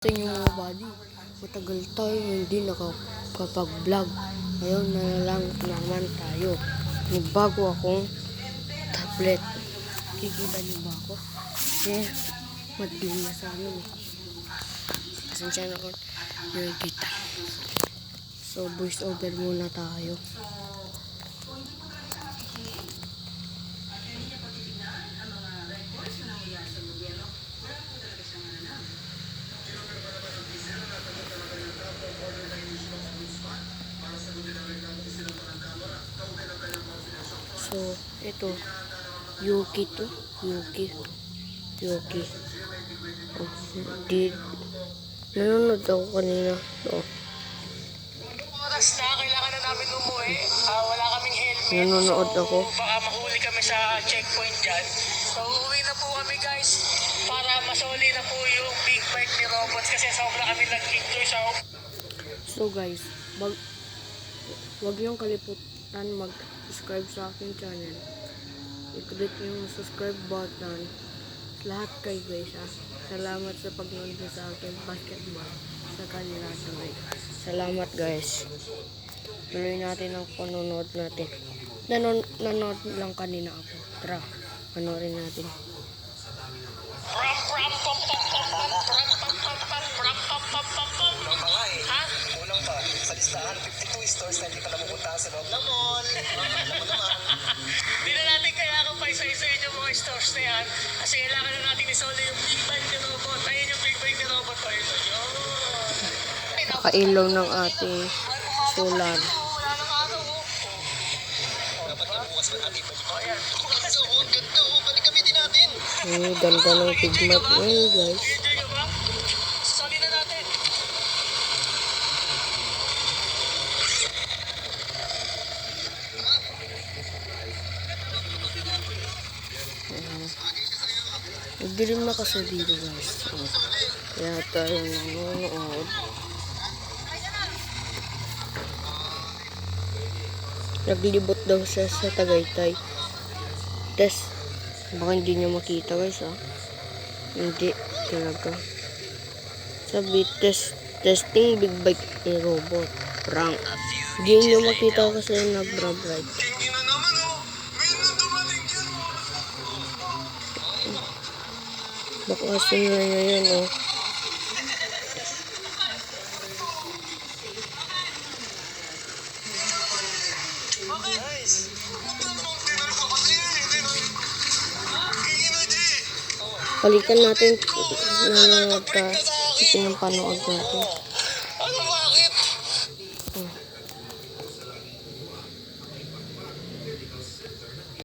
Sa inyo mga buddy, matagal tayo hindi nakakapag-vlog. Ngayon na lang naman tayo. May bago akong tablet. Kikita niyo ba ako? Kasi madilim na sa amin eh. Na kung nakikita. So voice over muna tayo. So, ito. Yuki to. Yuki. Yuki. Oh, di. Nanonood ako kanina. Oh, oras na, kailangan na namin umuwi. Ah, wala kaming helmet. nanonood ako. Baka mahuli kami sa checkpoint dyan. So, uuwi na po kami guys para masoli na po yung big bike ni Robots kasi sobra kami nag-enjoy sa So guys, wag, wag niyong kalimutan mag-subscribe sa aking channel. I-click yung subscribe button. Lahat kay guys ha. Salamat sa pagnood sa aking basketball sa kanila sabay. Salamat guys. Tuloy natin ang panonood natin. Nanon nanood lang kanina ako. Tara, panoorin natin. Stores na hindi pa napupunta sa loob ng mall. Alam mo naman. Hindi na natin kailangan pa isa-isayin yung mga stores na yan kasi kailangan na natin isoli yung big bike ni Robot. Ayun yung big bike ni Robot. Ayun yun. Ay, naku. Pakailaw ng ating solar. Wala nang araw. oh. Dapat yung bukas na natin balik. Oh, yan. So, ang ganda. oh. Balik kami din natin. Ang ganda ng pigment ngayon guys. Enjoy ka ba? Sali na natin. Nagdilim na kasi dito guys. Oh. Kaya tayo nanonood. Naglibot daw siya sa Tagaytay. Test. Baka hindi niyo makita guys ah. Hindi talaga. Sabi test. Testing big bike ni robot. Prank. Hindi niyo makita kasi nag-bright. Tingin na. Tingin na, G. Balikan natin nanonood ka. Ito yung panood natin.